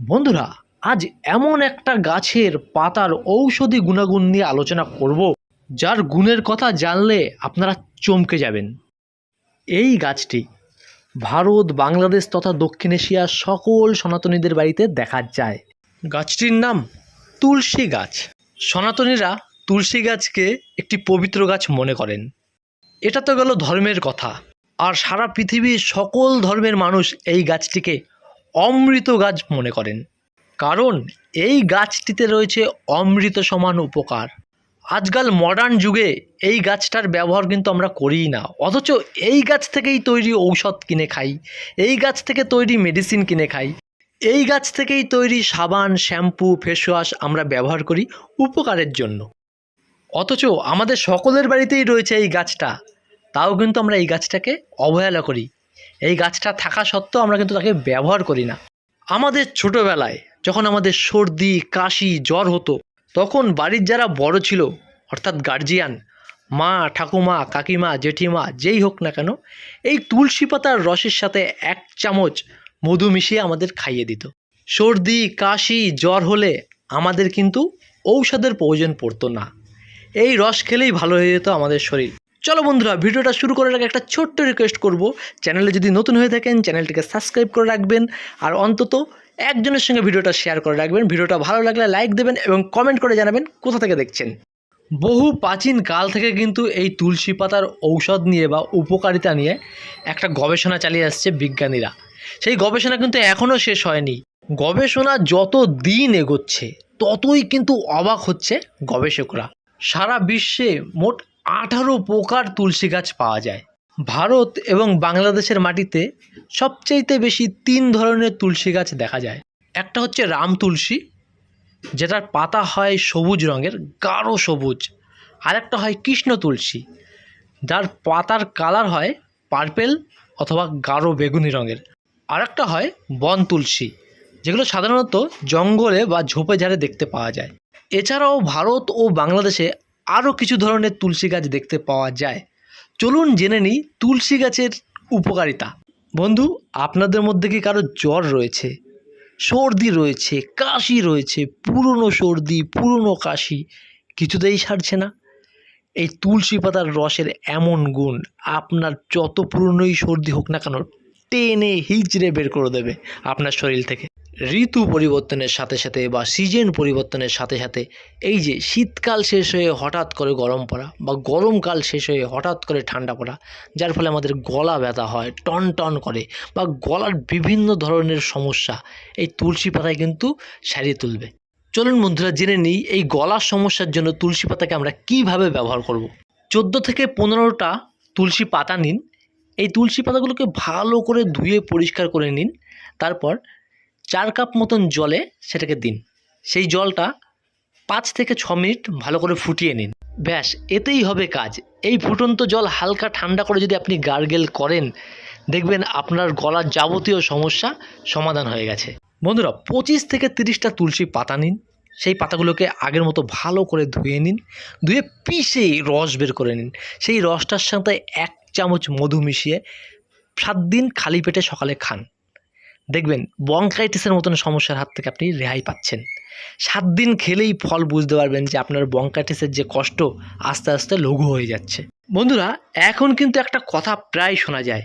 বন্ধুরা, আজ এমন একটা গাছের পাতার ঔষধি গুণাগুণ নিয়ে আলোচনা করব, যার গুণের কথা জানলে আপনারা চমকে যাবেন। এই গাছটি ভারত, বাংলাদেশ তথা দক্ষিণ এশিয়ার সকল সনাতনীদের বাড়িতে দেখা যায়। গাছটির নাম তুলসী গাছ। সনাতনীরা তুলসী গাছকে একটি পবিত্র গাছ মনে করেন। এটা তো গেল ধর্মের কথা। আর সারা পৃথিবীর সকল ধর্মের মানুষ এই গাছটিকে অমৃত গাছ মনে করেন। কারণ এই গাছটিতে রয়েছে অমৃত সমান উপকার। আজকাল মডার্ন যুগে এই গাছটার ব্যবহার কিন্তু আমরা করিই না। অথচ এই গাছ থেকেই তৈরি ঔষধ কিনে খাই, এই গাছ থেকে তৈরি মেডিসিন কিনে খাই, এই গাছ থেকেই তৈরি সাবান শ্যাম্পু ফেসওয়াশ আমরা ব্যবহার করি উপকারের জন্য। অথচ আমাদের সকলের বাড়িতেই রয়েছে এই গাছটা। তাও কিন্তু আমরা এই গাছটাকে অবহেলা করি। এই গাছটা থাকা সত্ত্বেও আমরা কিন্তু তাকে ব্যবহার করি না। আমাদের ছোটোবেলায় যখন আমাদের সর্দি, কাশি, জ্বর হতো, তখন বাড়ির যারা বড় ছিল, অর্থাৎ গার্জিয়ান মা, ঠাকুমা, কাকিমা, জেঠিমা, যেই হোক না কেন, এই তুলসী পাতার রসের সাথে এক চামচ মধু মিশিয়ে আমাদের খাইয়ে দিত। সর্দি, কাশি, জ্বর হলে আমাদের কিন্তু ঔষধের প্রয়োজন পড়তো না। এই রস খেলেই ভালো হয়ে যেত আমাদের শরীর। চলো বন্ধুরা, ভিডিওটা শুরু করার আগে একটা ছোট্ট রিকোয়েস্ট করব। চ্যানেলে যদি নতুন হয়ে থাকেন, চ্যানেলটিকে সাবস্ক্রাইব করে রাখবেন আর অন্তত একজনের সঙ্গে ভিডিওটা শেয়ার করে রাখবেন। ভিডিওটা ভালো লাগলে লাইক দেবেন এবং কমেন্ট করে জানাবেন কোথা থেকে দেখছেন। বহু প্রাচীন কাল থেকে কিন্তু এই তুলসী পাতার ঔষধ নিয়ে বা উপকারিতা নিয়ে একটা গবেষণা চালিয়ে আসছে বিজ্ঞানীরা। সেই গবেষণা কিন্তু এখনও শেষ হয়নি। গবেষণা যত দিন এগোচ্ছে, ততই কিন্তু অবাক হচ্ছে গবেষকরা। সারা বিশ্বে মোট আঠারো প্রকার তুলসী গাছ পাওয়া যায়। ভারত এবং বাংলাদেশের মাটিতে সবচাইতে বেশি তিন ধরনের তুলসী গাছ দেখা যায়। একটা হচ্ছে রাম তুলসী, যেটার পাতা হয় সবুজ রঙের, গাঢ় সবুজ। আরেকটা হয় কৃষ্ণ তুলসী, যার পাতার কালার হয় পার্পেল অথবা গাঢ় বেগুনি রঙের। আরেকটা হয় বন তুলসী, যেগুলো সাধারণত জঙ্গলে বা ঝোপে ঝাড়ে দেখতে পাওয়া যায়। এছাড়াও ভারত ও বাংলাদেশে আরও কিছু ধরনের তুলসী গাছ দেখতে পাওয়া যায়। চলুন জেনে নিই তুলসী গাছের উপকারিতা। বন্ধু, আপনাদের মধ্যে কি কারও জ্বর রয়েছে? সর্দি রয়েছে, কাশি রয়েছে, পুরনো সর্দি, পুরনো কাশি, কিছুতেই সারছে না। এই তুলসী পাতার রসের এমন গুণ আপনার যত পুরনোই সর্দি হোক না কেন, টেনে হিচড়ে বের করে দেবে আপনার শরীর থেকে। ঋতু পরিবর্তনের সাথে সাথে বা সিজন পরিবর্তনের সাথে সাথে এই যে শীতকাল শেষ হয়ে হঠাৎ করে গরম পড়া বা গরমকাল শেষ হয়ে হঠাৎ করে ঠান্ডা পড়া, যার ফলে আমাদের গলা ব্যথা হয়, টন টন করে বা গলার বিভিন্ন ধরনের সমস্যা, এই তুলসী পাতায় কিন্তু সারিয়ে তুলবে। চলুন বন্ধুরা, জেনে নিই এই গলার সমস্যার জন্য তুলসী পাতাকে আমরা কীভাবে ব্যবহার করব। চোদ্দ থেকে পনেরোটা তুলসী পাতা নিন। এই তুলসী পাতাগুলোকে ভালো করে ধুয়ে পরিষ্কার করে নিন। তারপর চার কাপ মতন জলে সেটাকে দিন। সেই জলটা পাঁচ থেকে ছ মিনিট ভালো করে ফুটিয়ে নিন। ব্যাস, এতেই হবে কাজ। এই ফুটন্ত জল হালকা ঠান্ডা করে যদি আপনি গার্গেল করেন, দেখবেন আপনার গলার যাবতীয় সমস্যা সমাধান হয়ে গেছে। বন্ধুরা, পঁচিশ থেকে তিরিশটা তুলসী পাতা নিন। সেই পাতাগুলোকে আগের মতো ভালো করে ধুয়ে নিন। ধুয়ে পিষে রস বের করে নিন। সেই রসটার সাথে এক চামচ মধু মিশিয়ে সাত দিন খালি পেটে সকালে খান। দেখবেন বঙ্কাইটিসের মতন সমস্যার হাত থেকে আপনি রেহাই পাচ্ছেন। সাত দিন খেলেই ফল বুঝতে পারবেন যে আপনার বঙ্কাইটিসের যে কষ্ট আস্তে আস্তে লঘু হয়ে যাচ্ছে। বন্ধুরা, এখন কিন্তু একটা কথা প্রায় শোনা যায়।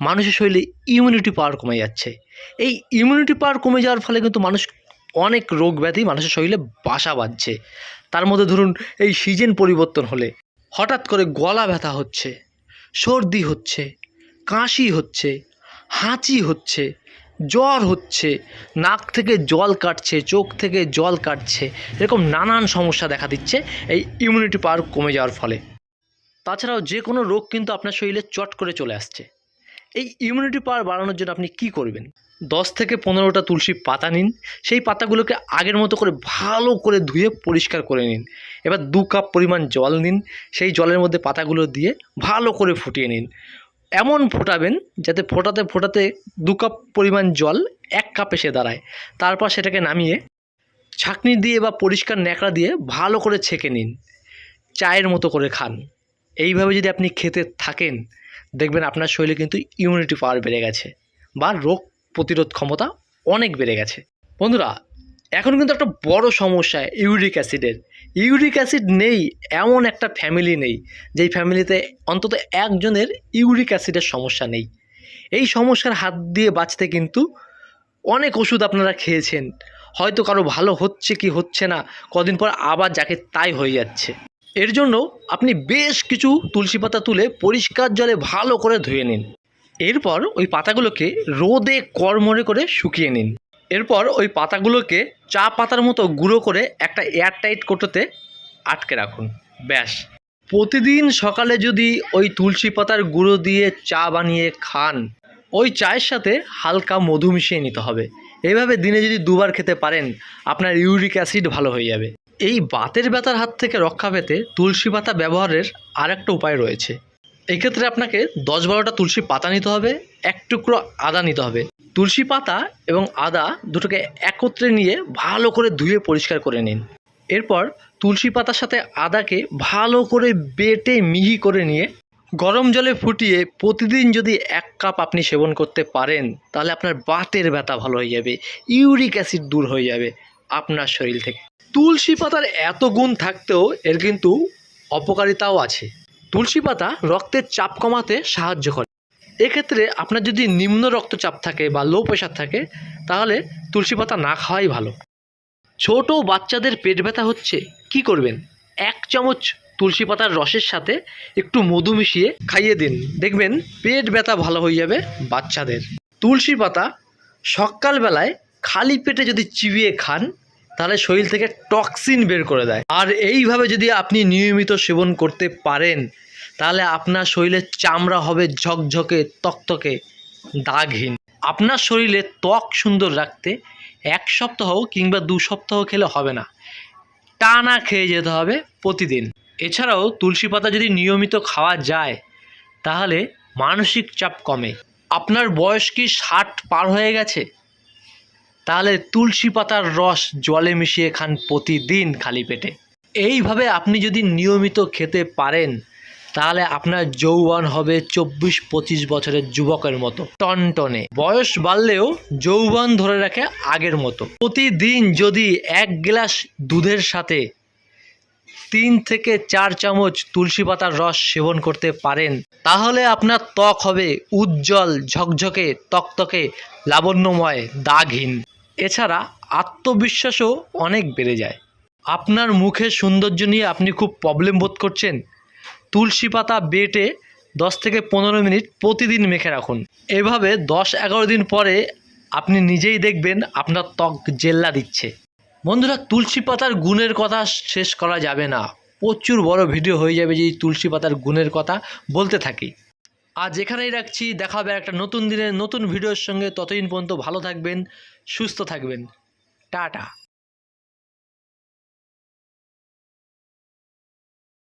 মানুষের শরীরে ইমিউনিটি পাওয়ার কমে যাচ্ছে। এই ইমিউনিটি পাওয়ার কমে যাওয়ার ফলে কিন্তু মানুষ অনেক রোগ ব্যাধি মানুষের শরীরে বাসা বাঁধছে। তার মধ্যে ধরুন, এই সিজন পরিবর্তন হলে হঠাৎ করে গলা ব্যথা হচ্ছে, সর্দি হচ্ছে, কাশি হচ্ছে, হাঁচি হচ্ছে জ্বর হচ্ছে, নাক থেকে জল কাটছে, চোখ থেকে জল কাটছে, এরকম নানান সমস্যা দেখা দিচ্ছে, এই ইমিউনিটি পাওয়ার কমে যাওয়ার ফলে। তাছাড়াও যে কোনো রোগ কিন্তু আপনার শরীরে চট করে চলে আসছে। এই ইমিউনিটি পাওয়ার বাড়ানোর জন্য আপনি কি করবেন? দশ থেকে পনেরোটা তুলসী পাতা নিন, সেই পাতাগুলোকে আগের মতো করে ভালো করে ধুয়ে পরিষ্কার করে নিন। এবার দু কাপ পরিমাণ জল নিন, সেই জলের মধ্যে পাতাগুলো দিয়ে ভালো করে ফুটিয়ে নিন। এমন ফোটাবেন যাতে ফোটাতে ফোটাতে দু কাপ পরিমাণ জল এক কাপ এসে দাঁড়ায়। তারপর সেটাকে নামিয়ে ছাঁকনি দিয়ে বা পরিষ্কার ন্যাকড়া দিয়ে ভালো করে ছেঁকে নিন। চায়ের মতো করে খান। এইভাবে যদি আপনি খেতে থাকেন, দেখবেন আপনার শরীরে কিন্তু ইমিউনিটি পাওয়ার বেড়ে গেছে বা রোগ প্রতিরোধ ক্ষমতা অনেক বেড়ে গেছে। বন্ধুরা এখন কিন্তু একটা বড় সমস্যা ইউরিক অ্যাসিডের। ইউরিক অ্যাসিড নেই, এমন একটা ফ্যামিলি নেই, যেই ফ্যামিলিতে অন্তত একজনের ইউরিক অ্যাসিডের সমস্যা নেই। এই সমস্যার হাত দিয়ে বাঁচতে কিন্তু অনেক ওষুধ আপনারা খেয়েছেন। হয়তো কারও ভালো হচ্ছে কি হচ্ছে না, কদিন পর আবার যাকে তাই হয়ে যাচ্ছে। এর জন্য আপনি বেশ কিছু তুলসী পাতা তুলে পরিষ্কার জলে ভালো করে ধুয়ে নিন। এরপর ওই পাতাগুলোকে রোদে কড়মড়ে করে শুকিয়ে নিন। এরপর ওই পাতাগুলোকে চা পাতার মতো গুঁড়ো করে একটা এয়ারটাইট কোটোতে আটকে রাখুন। ব্যাস। প্রতিদিন সকালে যদি ওই তুলসী পাতার গুঁড়ো দিয়ে চা বানিয়ে খান, ওই চায়ের সাথে হালকা মধু মিশিয়ে নিতে হবে। এইভাবে দিনে যদি দুবার খেতে পারেন, আপনার ইউরিক অ্যাসিড ভালো হয়ে যাবে। এই বাতের ব্যথার হাত থেকে রক্ষা পেতে তুলসী পাতা ব্যবহারের আরেকটা উপায় রয়েছে। এক্ষেত্রে আপনাকে দশ বারোটা তুলসী পাতা নিতে হবে, এক টুকরো আদা নিতে হবে। তুলসী পাতা এবং আদা দুটোকে একত্রে নিয়ে ভালো করে ধুয়ে পরিষ্কার করে নিন। এরপর তুলসী পাতার সাথে আদাকে ভালো করে বেটে মিহি করে নিয়ে গরম জলে ফুটিয়ে প্রতিদিন যদি এক কাপ আপনি সেবন করতে পারেন, তাহলে আপনার বাতের ব্যথা ভালো হয়ে যাবে, ইউরিক অ্যাসিড দূর হয়ে যাবে আপনার শরীর থেকে। তুলসী পাতার এত গুণ থাকতেও এর কিন্তু অপকারিতাও আছে। তুলসী পাতা রক্তের চাপ কমাতে সাহায্য করে। এক্ষেত্রে আপনার যদি নিম্ন রক্তচাপ থাকে বা লো প্রেশার থাকে, তাহলে তুলসী পাতা না খাওয়াই ভালো। ছোট বাচ্চাদের পেট ব্যথা হচ্ছে, কি করবেন? এক চামচ তুলসী পাতার রসের সাথে একটু মধু মিশিয়ে খাইয়ে দিন। দেখবেন পেট ব্যথা ভালো হয়ে যাবে বাচ্চাদের। তুলসী পাতা সকালবেলায় খালি পেটে যদি চিবিয়ে খান, তাহলে শরীর থেকে টক্সিন বের করে দেয়। আর এইভাবে যদি আপনি নিয়মিত সেবন করতে পারেন তাহলে আপনার শরীরের চামড়া হবে ঝকঝকে, তকতকে, দাগহীন। আপনার শরীরে ত্বক সুন্দর রাখতে এক সপ্তাহ কিংবা দু সপ্তাহ খেলে হবে না। টানা খেয়ে যেতে হবে প্রতিদিন। এছাড়াও তুলসী পাতা যদি নিয়মিত খাওয়া যায়, তাহলে মানসিক চাপ কমে। আপনার বয়স কি ষাট পার হয়ে গেছে? তাহলে তুলসী পাতার রস জলে মিশিয়ে খান প্রতিদিন খালি পেটে। এইভাবে আপনি যদি নিয়মিত খেতে পারেন তাহলে আপনার যৌবন হবে চব্বিশ পঁচিশ বছরের যুবকের মতো, টনটনে। বয়স বাড়লেও যৌবন ধরে রাখে আগের মতো। প্রতিদিন যদি এক গ্লাস দুধের সাথে তিন থেকে চার চামচ তুলসী পাতার রস সেবন করতে পারেন, তাহলে আপনার ত্বক হবে উজ্জ্বল, ঝকঝকে, তকতকে, লাবণ্যময়, দাগহীন। এছাড়া আত্মবিশ্বাসও অনেক বেড়ে যায়। আপনার মুখের সৌন্দর্য নিয়ে আপনি খুব প্রবলেম বোধ করছেন? তুলসী পাতা বেটে দশ থেকে পনেরো মিনিট প্রতিদিন মেখে রাখুন। এভাবে দশ এগারো দিন পরে আপনি নিজেই দেখবেন আপনার ত্বক জেল্লা দিচ্ছে। বন্ধুরা, তুলসী পাতার গুণের কথা শেষ করা যাবে না। প্রচুর বড় ভিডিও হয়ে যাবে যে তুলসী পাতার গুণের কথা বলতে থাকি। আজ এখানেই রাখছি। দেখা হবে একটা নতুন দিনের নতুন ভিডিওর সঙ্গে। ততদিন পর্যন্ত ভালো থাকবেন, সুস্থ থাকবেন। টাটা।